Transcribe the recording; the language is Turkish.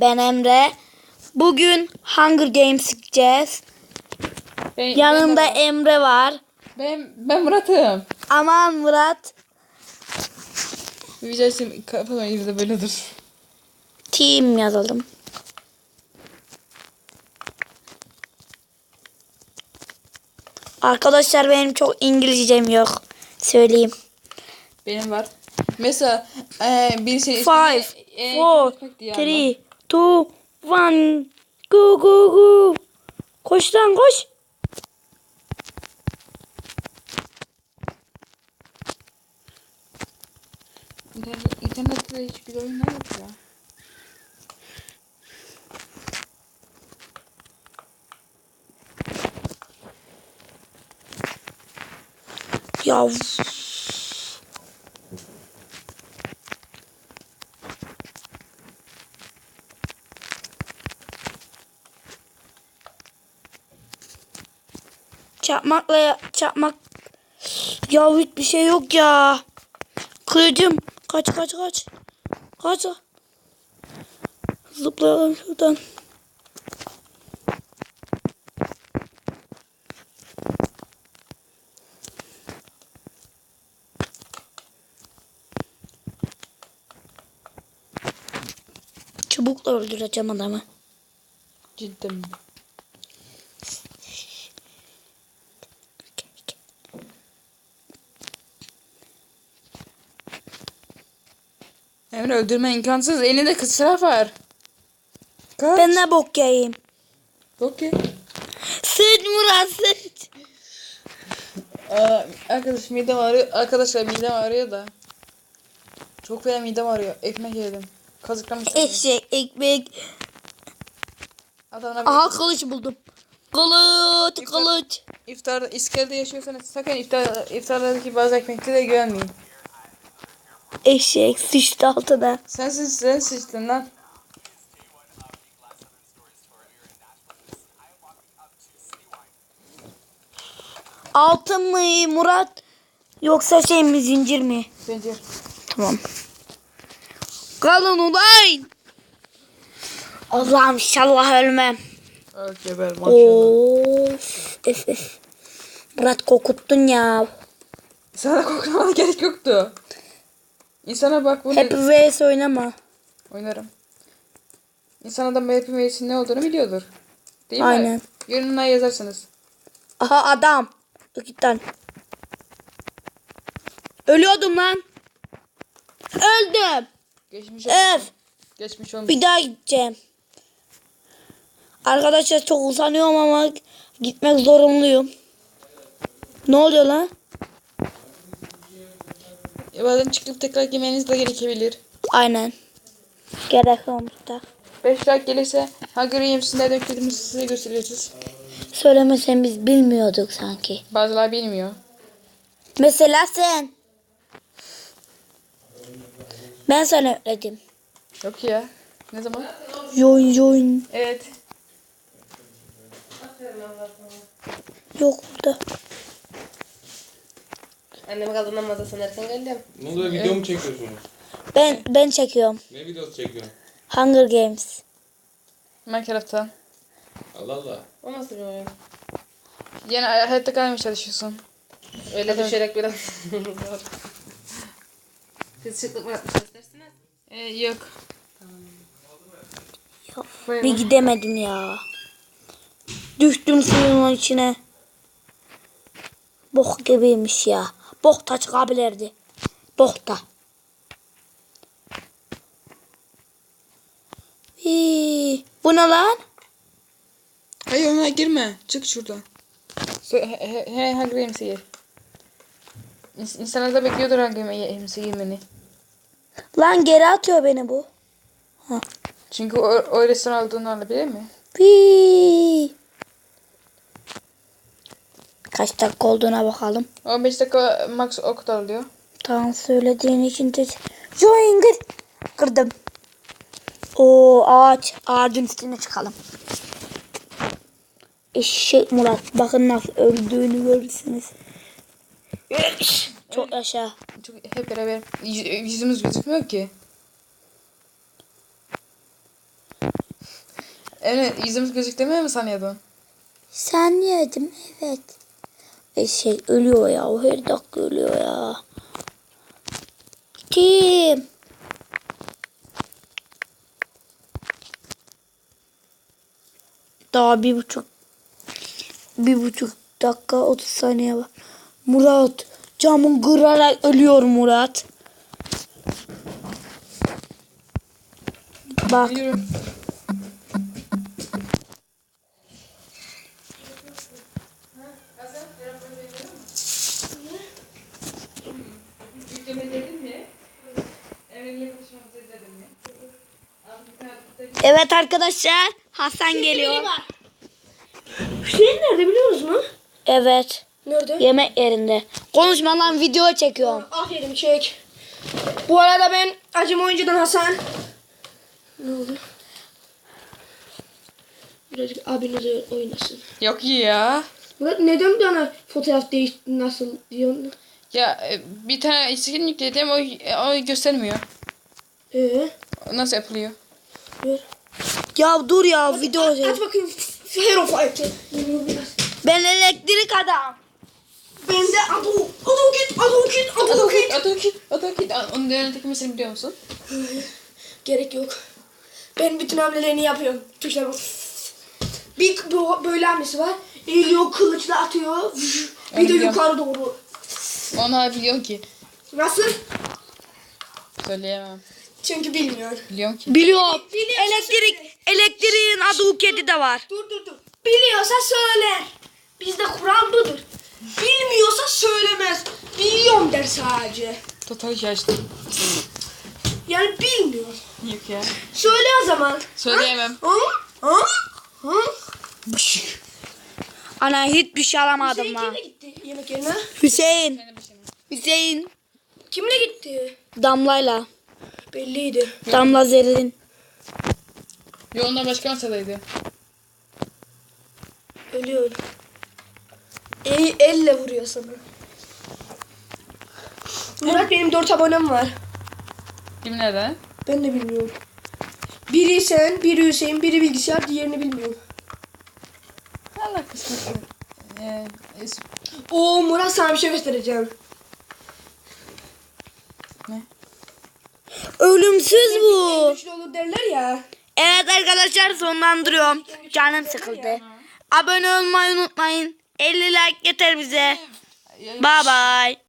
Ben Emre. Bugün Hunger Games gideceğiz. Ben, Yanımda ben, Emre var. ben, ben Murat'ım. Aman Murat. Video için kafam elimde böyledir. Team yazalım. Arkadaşlar benim çok İngilizcem yok. Söyleyeyim. Benim var. Mesela e, birisi Five, e, four, diye three, two, one. Go go go. Koş lan koş. İnternet, internette hiçbir oyunlar yok ya. Ya Çakmakla ya- çakmak ya hiçbir şey yok ya. Kılıcım kaç kaç kaç. Kaç. Zıplayalım şuradan. Çubukla öldüreceğim adamı. Cidden mi? Emre öldürme imkansız. Elinde kısrak var. Kaç. Ben ne bok yiyeyim? Okey. Sıç Murat sıç. Aa, arkadaş midem ağrıyor. Arkadaşlar midem ağrıyor da. Çok fena midem ağrıyor. Ekmek yedim. Kazıklamışlar. beni. Eşek, ekmek. Adamlar Aha kılıç buldum. Kılıç, kılıç. İftar, iskelede yaşıyorsanız sakın iftar, iftarlardaki bazı ekmeklere güvenmeyin. Eşek sıçtı altına. Sensin sen sıçtın lan. Altın mı Murat? Yoksa şey mi zincir mi? Zincir. Tamam. Kalın ulan. Allah'ım inşallah ölmem. Öl geber maşallah. Of. Murat kokuttun ya. Sana korkmana gerek yoktu. İnsana bak bunu Happy Wheels oynama. oynarım. İnsan adam Happy Wheels'in ne olduğunu biliyordur. Değil mi? Aynen. Yorumuna yazarsınız. Aha adam. İki tane. Ölüyordum lan. Öldüm. Geçmiş Öf. olmuş. Geçmiş olmuş. Bir daha gideceğim. Arkadaşlar çok usanıyorum ama gitmek zorunluyum. Ne oluyor lan? E, Bazen çıkıp tekrar girmeniz de gerekebilir. Aynen. Gerek olmuş da. 5 like gelirse Games'in nerede yüklediğimizi size göstereceğiz. Söylemesen biz bilmiyorduk sanki. Bazıları bilmiyor. Mesela sen. Ben sana öğrettim. Yok ya. Ne zaman? Join join. Evet. Yok burada. Annem kadından masasına erken geldim. Ne oluyor video mu çekiyorsunuz? Ben ben çekiyorum. Ne videosu çekiyorsun? Hunger Games. Minecraft'tan. Allah Allah. O nasıl bir oyun? Yine hayatta kalmaya çalışıyorsun. Öyle düşerek biraz. Siz şıklık mı yapmış istersiniz? Ee, yok. Bir gidemedim ya. Düştüm suyun içine. Bok gibiymiş ya. Bok da çıkabilirdi. Bok da. Hii, Bu ne lan? Hayır ona girme. Çık şuradan. So, he, he, he, Hunger Games'e gir. İns- İnsanlar da bekliyordur Hunger Games'e girmeni. Lan geri atıyor beni bu. Çünkü o, o restoran olduğunu alabilir mi? Hii. Kaç dakika olduğuna bakalım. 15 dakika max o kadar oluyor. Tamam söylediğin için de Join gir. Kırdım. O ağaç. Ağacın üstüne çıkalım. Eşek Murat. Bakın nasıl öldüğünü görürsünüz. Çok yaşa. Çok hep beraber yüz- yüzümüz gözükmüyor ki. Evet yüzümüz gözüktü mi sanıyordun? Sen yedim evet. E şey ölüyor ya. O her dakika ölüyor ya. Kim? Daha bir buçuk bir buçuk dakika 30 saniye var. Murat camın kırarak ölüyor Murat. Bak Yürü. Evet arkadaşlar Hasan geliyor. Hüseyin nerede biliyoruz mu? Evet Nerede? yemek yerinde. Konuşma lan video çekiyorum. Aferin çek. Bu arada ben acım oyuncudan Hasan. Ne oldu? Birazcık abiniz oynasın. Yok ya. Murat neden bana fotoğraf değişti nasıl diyorsun? Ya e, bir tane skin yükledim o, o göstermiyor. Ee, Nasıl yapılıyor? ver. Ya dur ya video Aç çek. bakayım. Hero Fight'ı. Ben elektrik adam. Ben de Adu. Adu git. Adu git. Adu git. Atokit, Atokit. Onun önündeki mesele biliyor musun? Gerek yok. Ben bütün hamlelerini yapıyorum. Tuşlara bas. Bir böyle hamlesi var. Eğiliyor kılıçla atıyor. Bir de yukarı doğru. Onu biliyorum ki. Nasıl? Söyleyemem. Çünkü bilmiyor. Biliyorum ki. Biliyorum. Biliyorsun Elektrik, elektriğin adı kedi de var. Dur dur dur. Biliyorsa söyler. Bizde kural budur. Bilmiyorsa söylemez. Biliyorum der sadece. Total şaştım. Yani bilmiyor. Yok ya. Söyle o zaman. Söyleyemem. Ha? Ha? Ha? Ana hiçbir şey alamadım Hüseyin ha. kimle gitti yemek yerine? Hüseyin. Hüseyin. Kimle gitti? Damlayla. Belliydi. Damla zerrin. Yoluna başka masadaydı. Ölüyor. El, elle vuruyor sana. Murat benim dört abonem var. Kim nerede? Ben de bilmiyorum. Biri sen, biri Hüseyin, biri bilgisayar, diğerini bilmiyorum. Allah kısmet. Ee, es- Oo Murat sana bir şey göstereceğim. ne? Ölümsüz bu. Güçlü olur derler ya. Evet arkadaşlar sonlandırıyorum. Canım sıkıldı. Abone olmayı unutmayın. 50 like yeter bize. Bye bye.